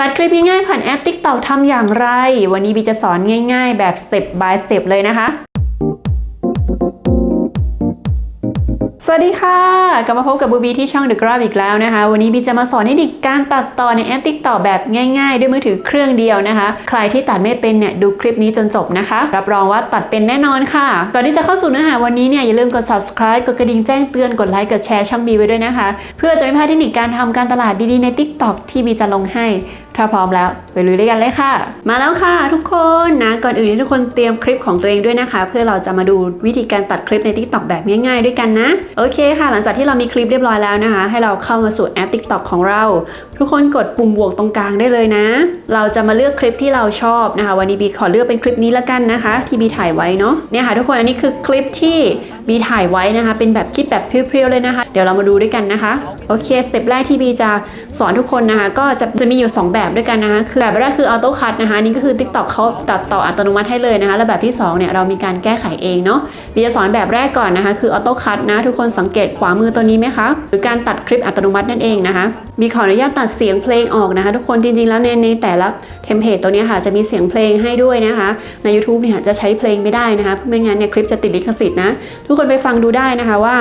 ตัดคลิปง่ายๆผ่านแอป TikTok ทำอย่างไร วันนี้บีจะสอนง่าย ๆ แบบ step by step เลยนะคะ สวัสดีค่ะ กลับมาพบกับบูบีที่ช่อง The Grab อีกแล้วนะคะ วันนี้บีจะมาสอนให้ด็กการตัดต่อในแอป TikTok แบบง่าย ๆ ด้วยมือถือเครื่องเดียวนะคะ ใครที่ตัดไม่เป็นเนี่ยดูคลิปนี้จนจบนะคะ รับรองว่าตัดเป็นแน่นอนค่ะ ก่อนที่จะเข้าสู่เนื้อหาวันนี้เนี่ยอย่าลืมกด subscribe กดกระดิ่งแจ้งเตือนกดไลค์กดแชร์ช่องบีไว้ด้วยนะคะ เพื่อจะไม่พลาดเทคนิคการทำการตลาดดีๆใน TikTok ที่บีจะลงให้ ถ้าพร้อมแล้วไปลุยด้วยกันเลยค่ะ มาแล้วค่ะ ทุกคนนะก่อนอื่นให้ทุกคนเตรียมคลิปของตัวเองด้วยนะคะ เพื่อเราจะมาดูวิธีการตัดคลิปใน TikTok แบบง่ายๆด้วยกันนะ โอเคค่ะ หลังจากที่เรามีคลิปเรียบร้อยแล้วนะคะ ให้เราเข้ามาสู่แอป TikTok ของเรา ทุกคนกดปุ่มบวกตรงกลางได้เลยนะ เราจะมาเลือกคลิปที่เราชอบนะคะ วันนี้บีขอเลือกเป็นคลิปนี้ละกันนะคะ ที่บีถ่ายไว้เนาะเนี่ยค่ะทุกคนอันนี้คือคลิปที่ บีถ่ายไว้นะคะ เป็นแบบคลิปแบบเพียวๆเลยนะคะ เดี๋ยวเรามาดูด้วยกันนะคะ โอเค สเต็ปแรกที่บีจะสอนทุกคนนะคะ ก็จะจะมีอยู่ 2 แบบด้วยกันนะคะ คือแบบแรกคือ Auto Cut นะคะ นี่ก็คือ TikTok เขาตัดต่ออัตโนมัติให้เลยนะคะ แล้วแบบที่ 2 เนี่ย เรามีการแก้ไขเองเนาะ บีจะสอนแบบแรกก่อนนะคะ คือ Auto Cut นะ ทุกคนสังเกตขวามือตัวนี้ไหมคะ หรือการตัดคลิปอัตโนมัตินั่นเองนะคะบีขออนุญาตตัดเสียงเพลงออกนะคะ ทุกคนจริงๆแล้วในในแต่ละเทมเพลตตัวนี้ค่ะจะมีเสียงเพลงให้ด้วยนะคะ ใน YouTube เนี่ยจะใช้เพลงไม่ได้นะคะเพราะไม่งั้นเนี่ยคลิปจะติดลิขสิทธิ์นะทุกกคนไปฟังดูได้นะคะว่า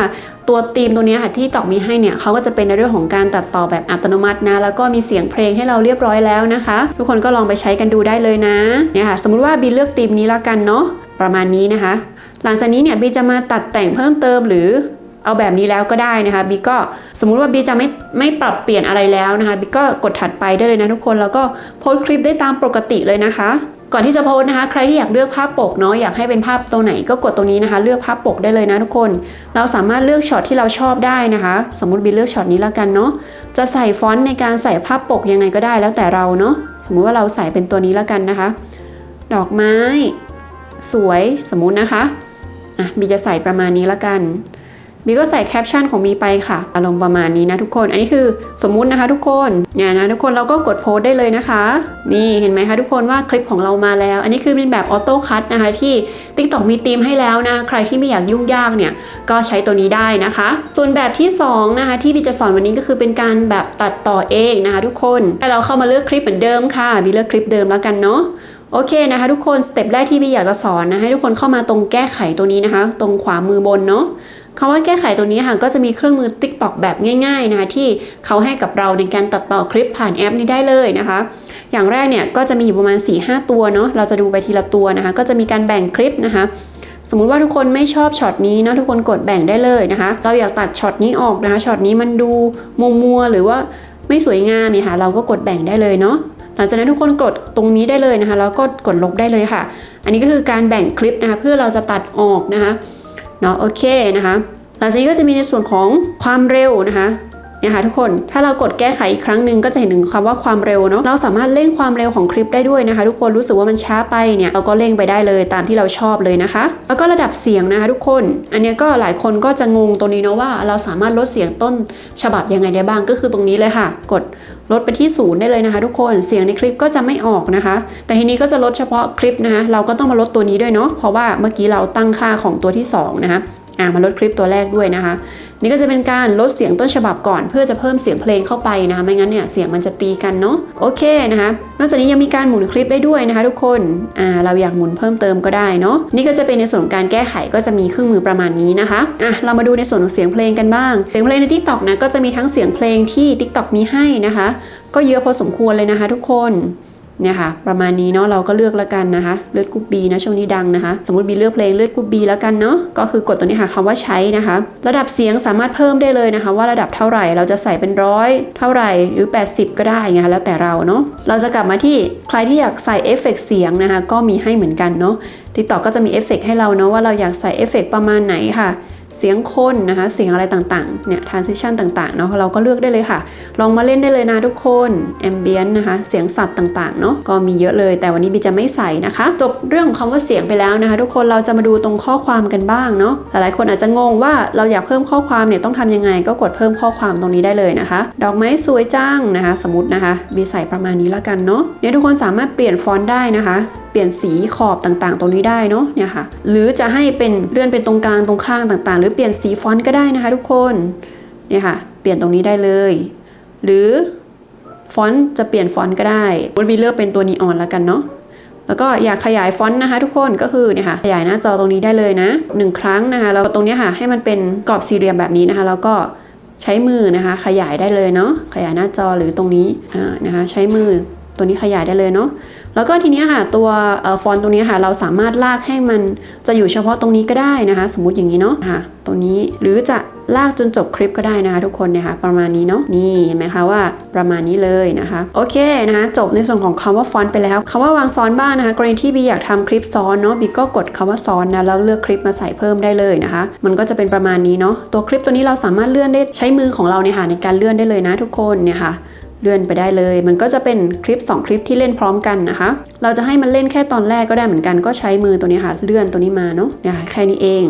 ตัวธีมตัวนี้ค่ะที่ตอกมีให้เนี่ยเขาก็จะเป็นในเรื่องของการตัดต่อแบบอัตโนมัตินะ แล้วก็มีเสียงเพลงให้เราเรียบร้อยแล้วนะคะ ทุกคนก็ลองไปใช้กันดูได้เลยนะเนี่ยค่ะสมมุติว่าบีเลือกธีมนี้ละกันเนาะประมาณนี้นะคะ หลังจากนี้เนี่ยบีจะมาตัดแต่งเพิ่มเติมหรือเอาแบบนี้แล้วก็ได้นะคะบีก็สมมุติว่าบีจะไม่ไม่ปรับเปลี่ยนอะไรแล้วนะคะบีก็กดถัดไปได้เลยนะทุกคนแล้วก็โพสต์คลิปได้ตามปกติเลยนะคะ ก่อนที่จะโพสนะคะใครที่อยากเลือกภาพปกเนาะอยากให้เป็นภาพตัวไหนก็กดตรงนี้นะคะ เลือกภาพปกได้เลยนะทุกคน เราสามารถเลือกช็อตที่เราชอบได้นะคะ สมมติบีเลือกช็อตนี้แล้วกันเนาะจะใส่ฟอนต์ในการใส่ภาพปกยังไงก็ได้แล้วแต่เราเนาะสมมุติว่าเราใส่เป็นตัวนี้แล้วกันนะคะ ดอกไม้ สวยสมมุตินะคะอะบีจะใส่ประมาณนี้แล้วกัน บีก็ใส่แคปชั่นของบีไปค่ะ อารมณ์ประมาณนี้นะทุกคน อันนี้คือสมมุตินะคะทุกคนเนี่ยนะทุกคนเราก็กดโพสต์ได้เลยนะคะ นี่เห็นไหมคะทุกคนว่าคลิปของเรามาแล้ว อันนี้คือเป็นแบบออโต้คัตนะคะที่ TikTok มีธีมให้แล้วนะ ใครที่ไม่อยากยุ่งยากเนี่ยก็ใช้ตัวนี้ได้นะคะ ส่วนแบบที่สองนะคะที่บีจะสอนวันนี้ก็คือเป็นการแบบตัดต่อเองนะคะทุกคนให้เราเข้ามาเลือกคลิปเหมือนเดิมค่ะบีเลือกคลิปเดิมแล้วกันเนาะโอเคนะคะทุกคนสเต็ปแรกที่บีอยากจะสอนนะให้ทุกคนเข้ามาตรงแก้ไขตัวนี้นะคะ ตรงขวามือบนเนาะ คำว่าแก้ไขตัวนี้ค่ะก็จะมีเครื่องมือ TikTok แบบง่าย ๆนะคะที่เขาให้กับเราในการตัดต่อคลิปผ่านแอปนี้ได้เลยนะคะ อย่างแรกเนี่ยก็จะมีอยู่ประมาณ 4-5 ตัวเนาะเราจะดูไปทีละตัวนะคะ ก็จะมีการแบ่งคลิปนะคะสมมุติว่าทุกคนไม่ชอบช็อตนี้นะทุกคนกดแบ่งได้เลยนะคะ เราอยากตัดช็อตนี้ออกนะคะช็อตนี้มันดูมัวมัวๆหรือว่าไม่สวยงามเนี่ยค่ะ เราก็กดแบ่งได้เลยเนาะหลังจากนั้นทุกคนกดตรงนี้ได้เลยนะคะแล้วก็กดลบได้เลยค่ะ อันนี้ก็คือการแบ่งคลิปนะคะเพื่อเราจะตัดออกนะคะ เนาะโอเคนะคะหลังจากนี้ก็จะมีในส่วนของความเร็วนะคะ นี่ยค่ะทุกคนถ้าเรากดแก้ไขอีกครั้งหนึ่งก็จะเห็นถึงคำว่าความเร็วเนาะเราสามารถเร่งความเร็วของคลิปได้ด้วยนะคะ ทุกคนรู้สึกว่ามันช้าไปเนี่ยเราก็เร่งไปได้เลยตามที่เราชอบเลยนะคะ แล้วก็ระดับเสียงนะคะทุกคน อันนี้ก็หลายคนก็จะงงตรงนี้เนาะว่า เราสามารถลดเสียงต้นฉบับยังไงได้บ้างก็คือตรงนี้เลยค่ะ กดลดไปที่ศูนย์ได้เลยนะคะ ทุกคนเสียงในคลิปก็จะไม่ออกนะคะ แต่ทีนี้ก็จะลดเฉพาะคลิปนะคะเราก็ต้องมาลดตัวนี้ด้วยเนาะเพราะว่าเมื่อกี้เราตั้งค่าของตัวที่2นะคะ อ่ามาลดคลิปตัวแรกด้วยนะคะ นี่ก็จะเป็นการลดเสียงต้นฉบับก่อน เพื่อจะเพิ่มเสียงเพลงเข้าไปนะคะไม่งั้นเนี่ยเสียงมันจะตีกันเนาะโอเคนะคะนอกจากนี้ยังมีการหมุนคลิปได้ด้วยนะคะทุกคนอ่าเราอยากหมุนเพิ่มเติมก็ได้เนาะนี่ก็จะเป็นในส่วนของการแก้ไขก็จะมีเครื่องมือประมาณนี้นะคะอะเรามาดูในส่วนของเสียงเพลงกันบ้าง เสียงเพลงใน TikTok นะก็จะมีทั้งเสียงเพลงที่ TikTok มีให้นะคะ ก็เยอะพอสมควรเลยนะคะ ทุกคน เนี่ยค่ะประมาณนี้เนาะเราก็เลือกแล้วกันนะคะ เลือดกรุ๊ปบีนะช่วงนี้ดังนะคะ สมมติบีเลือกเพลงเลือดกรุ๊ปบีแล้วกันเนาะก็คือกดตัวนี้ค่ะคำว่าใช้นะคะ ระดับเสียงสามารถเพิ่มได้เลยนะคะ ว่าระดับเท่าไหร่เราจะใส่เป็นร้อยเท่าไหร่หรือ 80 ก็ได้ไงคะแล้วแต่เราเนาะเราจะกลับมาที่ใครที่อยากใส่เอฟเฟกต์เสียงนะคะก็มีให้เหมือนกันเนาะติดต่อก็จะมีเอฟเฟกต์ให้เราเนาะว่าเราอยากใส่เอฟเฟกต์ประมาณไหนค่ะ สียงคนนะคะ เสียงอะไรต่างๆ เนี่ย transition ต่างๆ เนาะเราก็เลือกได้เลยค่ะ ลองมาเล่นได้เลยนะทุกคน ambient นะคะ เสียงสัตว์ต่างๆ เนาะก็มีเยอะเลย แต่วันนี้บีจะไม่ใส่นะคะ จบเรื่องของคำว่าเสียงไปแล้วนะคะ ทุกคนเราจะมาดูตรงข้อความกันบ้างเนาะ หลายๆคนอาจจะงงว่าเราอยากเพิ่มข้อความเนี่ยต้องทำยังไง ก็กดเพิ่มข้อความตรงนี้ได้เลยนะคะ ดอกไม้สวยจังนะคะ สมมตินะคะบีใส่ประมาณนี้ล้วกันเนาะ เนี่ยทุกคนสามารถเปลี่ยนฟอนต์ได้นะคะ เปลี่ยนสีขอบต่างๆ ตรงนี้ได้เนาะเนี่ยค่ะ หรือจะให้เป็นเลื่อนเป็นตรงกลางตรงข้างต่างๆ หรือเปลี่ยนสีฟอนต์ก็ได้นะคะ ทุกคนเนี่ยค่ะ เปลี่ยนตรงนี้ได้เลย หรือฟอนต์จะเปลี่ยนฟอนต์ก็ได้บูบีเลือกเป็นตัวนีออนแล้วกันเนาะแล้วก็อยากขยายฟอนต์นะคะ ทุกคนก็คือเนี่ยค่ะขยายหน้าจอตรงนี้ได้เลยนะหนึ่งครั้งนะคะแล้วตรงนี้ค่ะให้มันเป็นกรอบสี่เหลี่ยมแบบนี้นะคะ แล้วก็ใช้มือนะคะ ขยายได้เลยเนาะขยายหน้าจอหรือตรงนี้อ่านะคะ ใช้มือตัวนี้ขยายได้เลยเนาะ แล้วก็ทีนี้ค่ะตัวอฟอนต์ตรงนี้ค่ะเราสามารถลากให้มันจะอยู่เฉพาะตรงนี้ก็ได้นะคะ สมมติอย่างนี้เนาะค่ะตรงนี้หรือจะลากจนจบคลิปก็ได้นะคะทุกคนเนี่ยค่ะประมาณนี้เนาะนี่เห็นไหมคะว่าประมาณนี้เลยนะคะ โอเคนะคะจบในส่วนของคำว่าฟอนต์ไปแล้วคำว่าวางซ้อนบ้างนะคะกรณีที่บีอยากทำคลิปซ้อนเนาะบีก็กดคำว่าซ้อนนะแล้วเลือกคลิปมาใส่เพิ่มได้เลยนะคะ มันก็จะเป็นประมาณนี้เนาะตัวคลิปตัวนี้เราสามารถเลื่อนได้ใช้มือของเราเนี่ยค่ะในการเลื่อนได้เลยนะทุกคนเนี่ยค่ะ เลื่อนไปได้เลย มันก็จะเป็นคลิป 2 คลิปที่เล่นพร้อมกันนะคะ เราจะให้มันเล่นแค่ตอนแรกก็ได้เหมือนกันก็ใช้มือตัวนี้ค่ะ เลื่อนตัวนี้มาเนาะเนี่ยค่ะแค่นี้เอง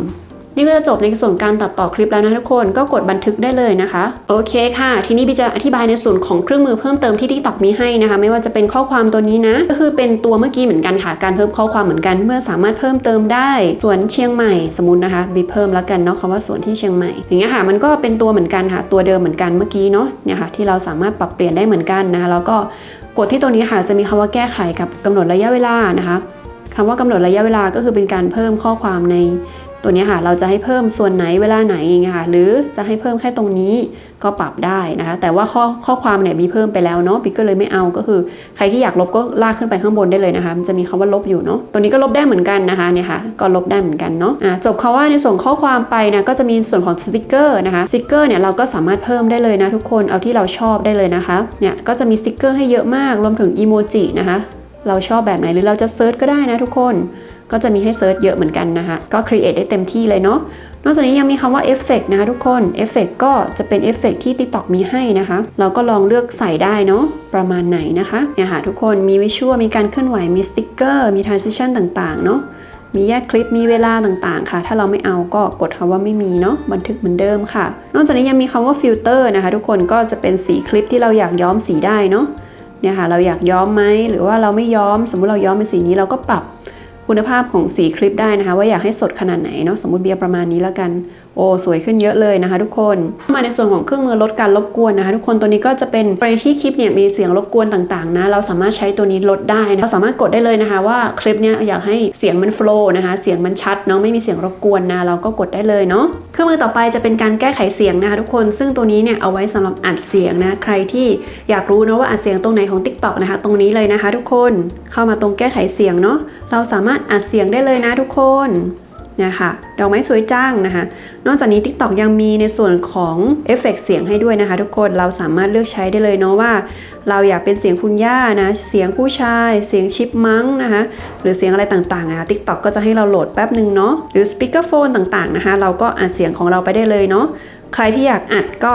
นี่ก็จะจบในส่วนการตัดต่อคลิปแล้วนะทุกคนก็กดบันทึกได้เลยนะคะ โอเคค่ะ ทีนี้บีจะอธิบายในส่วนของเครื่องมือเพิ่มเติมที่ TikTok มีให้นะคะ ไม่ว่าจะเป็นข้อความตัวนี้นะ ก็คือเป็นตัวเมื่อกี้เหมือนกันค่ะ การเพิ่มข้อความเหมือนกัน เมื่อสามารถเพิ่มเติมได้สวนเชียงใหม่สมมตินะคะบีเพิ่มแล้วกันเนาะคำว่าสวนที่เชียงใหม่อย่างเงี้ยค่ะมันก็เป็นตัวเหมือนกันค่ะ ตัวเดิมเหมือนกันเมื่อกี้เนาะเนี่ยค่ะที่เราสามารถปรับเปลี่ยนได้เหมือนกันนะคะแล้วก็กดที่ตัวนี้ค่ะจะมีคำว่าแก้ไขกับกำหนดระยะเวลานะคะคำว่ากำหนดระยะเวลาก็คือเป็นการเพิ่มข้อความใน ตัวนี้ค่ะเราจะให้เพิ่มส่วนไหนเวลาไหนอย่างเงี้ยค่ะหรือจะให้เพิ่มแค่ตรงนี้ก็ปรับได้นะคะ แต่ว่าข้อข้อความเนี่ยมีเพิ่มไปแล้วเนาะบิ๊กก็เลยไม่เอาก็คือ ใครที่อยากลบก็ลากขึ้นไปข้างบนได้เลยนะคะ มันจะมีคำว่าลบอยู่เนาะตัวนี้ก็ลบได้เหมือนกันนะคะเนี่ยค่ะก็ลบได้เหมือนกันเนาะอะจบคาว่าในส่วนข้อความไปนะก็จะมีส่วนของสติกเกอร์นะคะสติกเกอร์เนี่ยเราก็สามารถเพิ่มได้เลยนะทุกคนเอาที่เราชอบได้เลยนะคะเนี่ยก็จะมีสติกเกอร์ให้เยอะมากรวมถึงอีโมจินะคะเราชอบแบบไหนหรือเราจะเซิร์ชก็ได้นะทุกคน ก็จะมีให้เซิร์ชเยอะเหมือนกันนะคะ ก็ครีเอทได้เต็มที่เลยเนาะ นอกจากนี้ยังมีคำว่าเอฟเฟกนะคะทุกคนเอฟเฟกก็จะเป็นเอฟเฟกที่ TikTok มีให้นะคะ เราก็ลองเลือกใส่ได้เนาะประมาณไหนนะคะเนี่ยค่ะทุกคนมีวิชวลมีการเคลื่อนไหวมีสติ๊กเกอร์มี transition ต่างๆ เนาะมีแยกคลิปมีเวลาต่างๆ ค่ะ ถ้าเราไม่เอาก็กดคำว่าไม่มีเนาะบันทึกเหมือนเดิมค่ะ นอกจากนี้ยังมีคำว่าฟิลเตอร์นะคะ ทุกคนก็จะเป็นสีคลิปที่เราอยากย้อมสีได้เนาะเนี่ยค่ะเราอยากย้อมไหมหรือว่าเราไม่ย้อม สมมุติเราย้อมเป็นสีนี้เราก็ปรับ คุณภาพของสีคลิปได้นะคะ ว่าอยากให้สดขนาดไหนเนาะสมมติเบียร์ประมาณนี้แล้วกัน โอ้สวยขึ้นเยอะเลยนะคะ ทุกคน มาในส่วนของเครื่องมือลดการรบกวนนะคะ ทุกคนตัวนี้ก็จะเป็นกรณีที่คลิปเนี่ยมีเสียงรบกวนต่างๆนะเราสามารถใช้ตัวนี้ลดได้นะเราสามารถกดได้เลยนะคะ ว่าคลิปเนี่ยอยากให้เสียงมันโฟล์นะคะเสียงมันชัดเนาะไม่มีเสียงรบกวนนะเราก็กดได้เลยเนาะเครื่องมือต่อไปจะเป็นการแก้ไขเสียงนะคะ ทุกคนซึ่งตัวนี้เนี่ยเอาไว้สำหรับอัดเสียงนะใครที่อยากรู้นะว่าอัดเสียงตรงไหนของ TikTok นะคะ ตรงนี้เลยนะคะ ทุกคนเข้ามาตรงแก้ไขเสียงเนาะเราสามารถอัดเสียงได้เลยนะทุกคน นะคะดอกไม้สวยจ้างนะคะ นอกจากนี้ TikTok ยังมีในส่วนของเอฟเฟกต์เสียงให้ด้วยนะคะทุกคนเราสามารถเลือกใช้ได้เลยเนาะว่า เราอยากเป็นเสียงคุณย่านะ เสียงผู้ชาย เสียงชิปมังนะคะหรือเสียงอะไรต่างๆนะคะ TikTok ก็จะให้เราโหลดแป๊บหนึ่งเนาะหรือสปีกเกอร์โฟนต่างๆนะคะ เราก็อัดเสียงของเราไปได้เลยเนาะใครที่อยากอัดก็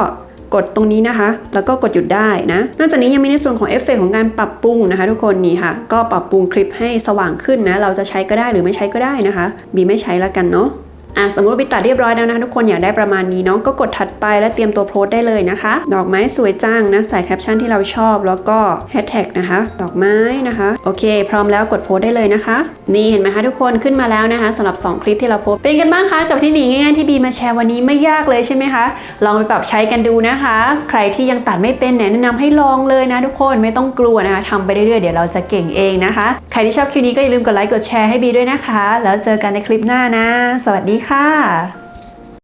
กดตรงนี้นะคะ แล้วก็กดหยุดได้นะ นอกจากนี้ยังมีในส่วนของเอฟเฟกต์ของการปรับปรุงนะคะ ทุกคนนี่ค่ะ ก็ปรับปรุงคลิปให้สว่างขึ้นนะ เราจะใช้ก็ได้หรือไม่ใช้ก็ได้นะคะ บีไม่ใช้แล้วกันเนาะ อะสมมติว่าไปตัดเรียบร้อยแล้วนะทุกคนอยากได้ประมาณนี้เนาะก็กดถัดไปและเตรียมตัวโพสได้เลยนะคะ ดอกไม้สวยจังนะใส่แคปชั่นที่เราชอบแล้วก็แฮชแท็กนะคะ ดอกไม้นะคะ โอเค พร้อมแล้วกดโพสได้เลยนะคะ นี่เห็นไหมคะทุกคนขึ้นมาแล้วนะคะสำหรับ 2 คลิปที่เราโพสเป็นกันบ้างคะกับที่หนีง่ายๆที่บีมาแชร์วันนี้ไม่ยากเลยใช่ไหมคะลองไปปรับใช้กันดูนะคะ ใครที่ยังตัดไม่เป็นแนะนำให้ลองเลยนะทุกคนไม่ต้องกลัวนะคะทำไปเรื่อยๆเดี๋ยวเราจะเก่งเองนะคะ ใครที่ชอบคลิปนี้ก็อย่าลืมกดไลค์กดแชร์ให้บีด้วยนะคะ แล้วเจอกันในคลิปหน้านะ สวัสดีค่ะ